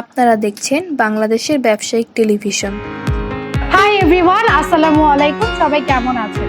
আপনারা দেখছেন বাংলাদেশের ব্যবসায়িক টেলিভিশন। হাই এভরিওয়ান আসসালামু আলাইকুম, সবাই কেমন আছেন?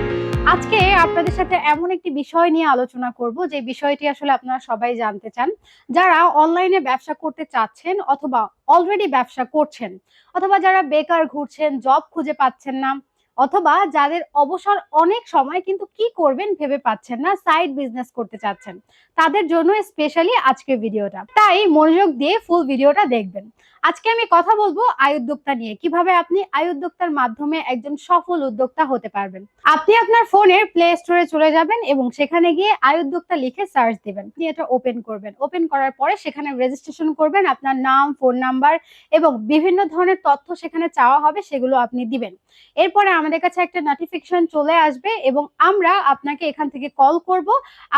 আজকে আপনাদের সাথে এমন একটি বিষয় নিয়ে আলোচনা করব, যে বিষয়টি আসলে আপনারা সবাই জানতে চান। যারা অনলাইনে ব্যবসা করতে চাচ্ছেন অথবা অলরেডি ব্যবসা করছেন, অথবা যারা বেকার ঘুরছেন জব খুঁজে পাচ্ছেন না অথবা যাদের অবসর অনেক সময় কিন্তু কি করবেন ভেবে পাচ্ছেন না সাইড বিজনেস করতে চাচ্ছেন, তাদের জন্য স্পেশালি আজকের ভিডিওটা। তাই মনোযোগ দিয়ে ফুল ভিডিওটা দেখবেন। আজকে আমি কথা বলব আয় উদ্যোক্তা নিয়ে, কীভাবে আপনি আয় উদ্যোক্তার মাধ্যমে একজন সফল উদ্যোক্তা হতে পারবেন। আপনি আপনার ফোনের প্লে স্টোরে চলে যাবেন এবং সেখানে গিয়ে আয় উদ্যোক্তা লিখে সার্চ দিবেন। আপনি এটা ওপেন করবেন। ওপেন করার পরে সেখানে রেজিস্ট্রেশন করবেন, আপনার নাম ফোন নাম্বার এবং বিভিন্ন ধরনের তথ্য সেখানে চাওয়া হবে সেগুলো আপনি দিবেন। এরপরে আমাদের কাছে একটা নোটিফিকেশন চলে আসবে এবং আমরা আপনাকে এখান থেকে কল করব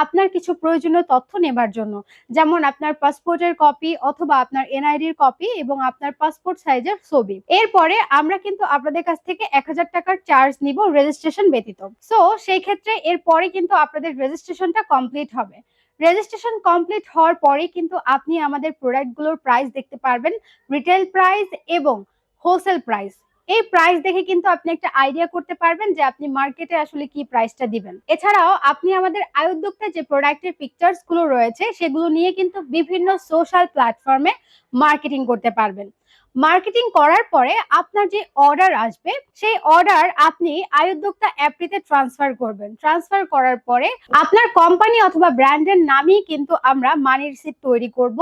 আপনার কিছু প্রয়োজনীয় তথ্য নেবার জন্য। যেমন আপনার পাসপোর্টের কপি অথবা আপনার এনআইডির কপি এবং আপনার পাসপোর্ট সাইজের ছবি। এরপরে আমরা কিন্তু আপনাদের কাছ থেকে এক হাজার টাকার চার্জ নিব রেজিস্ট্রেশন ব্যতীত। সো সেই ক্ষেত্রে এরপরে কিন্তু আপনাদের রেজিস্ট্রেশনটা কমপ্লিট হবে। রেজিস্ট্রেশন কমপ্লিট হওয়ার পরে কিন্তু আপনি আমাদের প্রোডাক্টগুলোর প্রাইস দেখতে পারবেন। রিটেল প্রাইস এবং হোলসেল প্রাইস এই প্রাইস দেখে কিন্তু আপনি একটা আইডিয়া করতে পারবেন যে আপনি মার্কেটে আসলে কি প্রাইসটা দিবেন। এছাড়াও আপনি আমাদের আয় উদ্যোক্তা যে প্রোডাক্টের পিকচার্সগুলো রয়েছে, সেগুলো নিয়ে কিন্তু বিভিন্ন সোশ্যাল প্ল্যাটফর্মে মার্কেটিং করতে পারবেন। মার্কেটিং করার পরে আপনার যে অর্ডার আসবে, সেই অর্ডার আপনি আয় উদ্যোক্তা অ্যাপটিতে ট্রান্সফার করবেন। ট্রান্সফার করার পরে আপনার কোম্পানি অথবা ব্র্যান্ডের নামই কিন্তু আমরা মানি রিসিট তৈরি করব।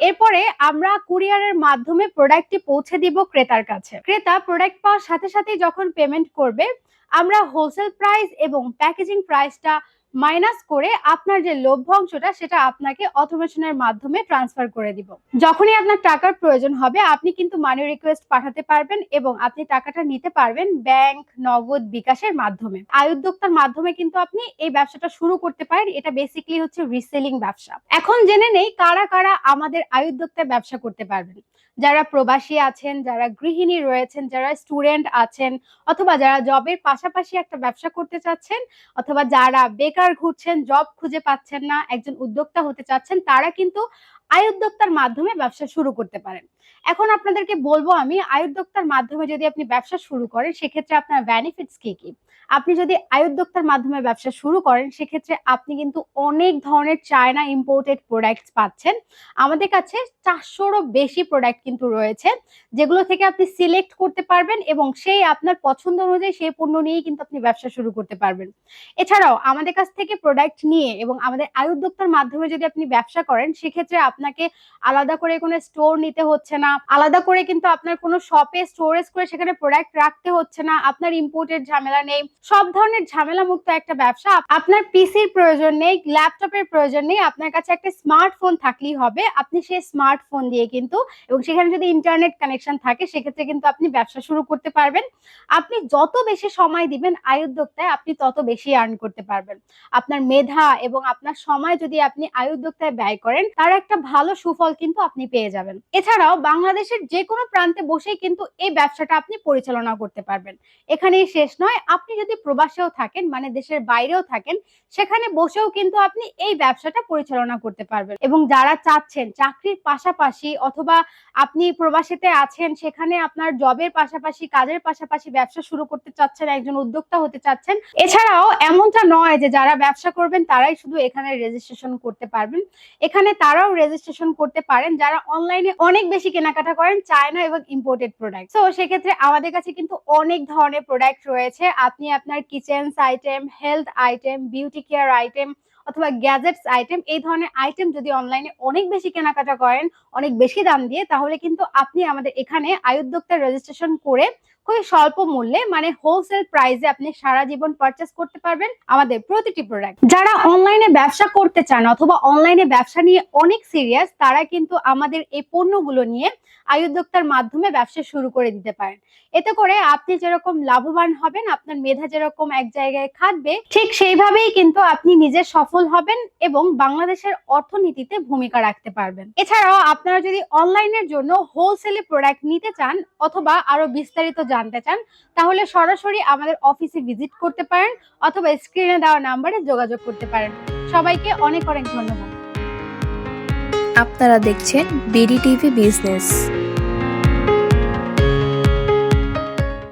এরপরে আমরা কুরিয়ারের মাধ্যমে প্রোডাক্টটি পৌঁছে দিব ক্রেতার কাছে। ক্রেতা প্রোডাক্ট পাওয়ার সাথে সাথে যখন পেমেন্ট করবে, আমরা হোলসেল প্রাইস এবং প্যাকেজিং প্রাইসটা মাইনাস করে আপনার যে লভ্য অংশটা সেটা আপনাকে অটোমেশনের মাধ্যমে ট্রান্সফার করে দিব। যখনই আপনার টাকার প্রয়োজন হবে, আপনি কিন্তু মানি রিকোয়েস্ট পাঠাতে পারবেন এবং আপনি টাকাটা নিতে পারবেন ব্যাংক নগদ বিকাশের মাধ্যমে। আয় উদ্যোক্তার মাধ্যমে কিন্তু আপনি এই ব্যবসাটা শুরু করতে পারেন। এটা বেসিক্যালি হচ্ছে রিসেলিং ব্যবসা। এখন জেনে নেই কারা কারা আমাদের আয় উদ্যোক্তায় ব্যবসা করতে পারবেন। যারা প্রবাসী আছেন, যারা গৃহিণী রয়েছেন, যারা স্টুডেন্ট আছেন, অথবা যারা জবের পাশাপাশি একটা ব্যবসা করতে চাচ্ছেন, অথবা যারা বেকার ঘুরছেন জব খুঁজে পাচ্ছেন না একজন উদ্যোক্তা হতে চাচ্ছেন তারা কিন্তু আয় উদ্যোক্তার মাধ্যমে ব্যবসা শুরু করতে পারেন। এখন আপনাদেরকে বলব আমি আয় উদ্যোক্তার মাধ্যমে যদি আপনি ব্যবসা শুরু করেন, সেক্ষেত্রে আপনার বেনিফিটস কি কি? আপনি যদি আয় উদ্যোক্তার মাধ্যমে ব্যবসা শুরু করেন, সেক্ষেত্রে আপনি কিন্তু অনেক ধরনের চায়না ইম্পোর্টেড প্রোডাক্টস পাচ্ছেন। আমাদের কাছে চারশোরও বেশি প্রোডাক্ট কিন্তু রয়েছে, যেগুলো থেকে আপনি সিলেক্ট করতে পারবেন এবং সেই আপনার পছন্দ অনুযায়ী সেই পণ্য নিয়েই কিন্তু আপনি ব্যবসা শুরু করতে পারবেন। এছাড়াও আমাদের কাছ থেকে প্রোডাক্ট নিয়ে এবং আমাদের আয় উদ্যোক্তার মাধ্যমে যদি আপনি ব্যবসা করেন, সেক্ষেত্রে আপনাকে আলাদা করে কোনো স্টোর নিতে হচ্ছে না। আলাদা করে কিন্তু আপনার কোনো শপে স্টোরেজ করে সেখানে প্রোডাক্ট রাখতে হচ্ছে না। আপনার ইম্পোর্টের ঝামেলা নেই। সব ধরনের ঝামেলা মুক্ত একটা ব্যবসা। আপনার পিসির প্রয়োজন নেই ল্যাপটপের প্রয়োজন নেই। আপনার কাছে একটা স্মার্টফোন থাকলেই হবে। আপনি সেই স্মার্টফোন দিয়ে কিন্তু এবং সেখানে যদি ইন্টারনেট কানেকশন থাকে, সেক্ষেত্রে কিন্তু আপনি ব্যবসা শুরু করতে পারবেন। আপনি যত বেশি সময় দিবেন আয় উদ্যোক্তায়, আপনি তত বেশি আর্ন করতে পারবেন। আপনার মেধা এবং আপনার সময় যদি আপনি আয় উদ্যোক্তায় ব্যয় করেন, তার একটা ভালো সুফল কিন্তু আপনি পেয়ে যাবেন। এছাড়াও বাংলাদেশের যে কোনো প্রান্তে বসেই কিন্তু এই ব্যবসাটা আপনি পরিচালনা করতে পারবেন। এখানেই শেষ নয়, আপনি যদি প্রবাসেও থাকেন মানে দেশের বাইরেও থাকেন, সেখানে বসেও কিন্তু আপনি এই ব্যবসাটা পরিচালনা করতে পারবেন। এবং যারা চাচ্ছেন চাকরির পাশাপাশি অথবা আপনি প্রবাসীতে আছেন, সেখানে আপনার জবের পাশাপাশি, কাজের পাশাপাশি ব্যবসা শুরু করতে চাচ্ছেন, একজন উদ্যোক্তা হতে চাচ্ছেন, এছাড়াও এমনটা নয় যে যারা ব্যবসা করবেন, তারাই শুধু এখানে রেজিস্ট্রেশন করতে পারবেন। এখানে তারাও রেজিস্ট্রেশন করতে পারেন যারা অনলাইনে অনেক বেশি কেনাকাটা করেন চায়না এবং ইম্পোর্টেড প্রোডাক্ট তো সেক্ষেত্রে আমাদের কাছে কিন্তু অনেক ধরনের প্রোডাক্ট রয়েছে। আপনি আপনার kitchens item health item beauty care item অথবা গ্যাজেটস আইটেম এই ধরনের আইটেম যদি অনলাইনে অনেক বেশি কেনাকাটা করেন, অনেক বেশি দাম দিয়ে, তাহলে কিন্তু আপনি আমাদের এখানে আয়ুদ্যোক্তার রেজিস্ট্রেশন করে খুবই স্বল্প মূল্যে মানে হোলসেল প্রাইসে আপনি সারা জীবন পারচেস করতে পারবেন আমাদের প্রতিটি প্রোডাক্ট যারা অনলাইনে ব্যবসা করতে চান অথবা অনলাইনে ব্যবসা নিয়ে অনেক সিরিয়াস তারা কিন্তু আমাদের এই পণ্যগুলো নিয়ে আয়ুদ্যোক্তার মাধ্যমে ব্যবসা শুরু করে দিতে পারেন। এতে করে আপনি যেরকম লাভবান হবেন, আপনার মেধা যেরকম এক জায়গায় খাটবে, ঠিক সেইভাবেই কিন্তু আপনি নিজে সফল হবেন এবং বাংলাদেশের অর্থনীতিতে ভূমিকা রাখতে পারবেন। এছাড়াও আপনারা যদি অনলাইনের জন্য হোলসেলে প্রোডাক্ট নিতে চান অথবা আরও বিস্তারিত জানতে চান, তাহলে সরাসরি আমাদের অফিসে ভিজিট করতে পারেন অথবা স্ক্রিনে দেওয়া নাম্বারে যোগাযোগ করতে পারেন। সবাইকে অনেক অনেক ধন্যবাদ। আপনারা দেখছেন বিডি টিভি বিজনেস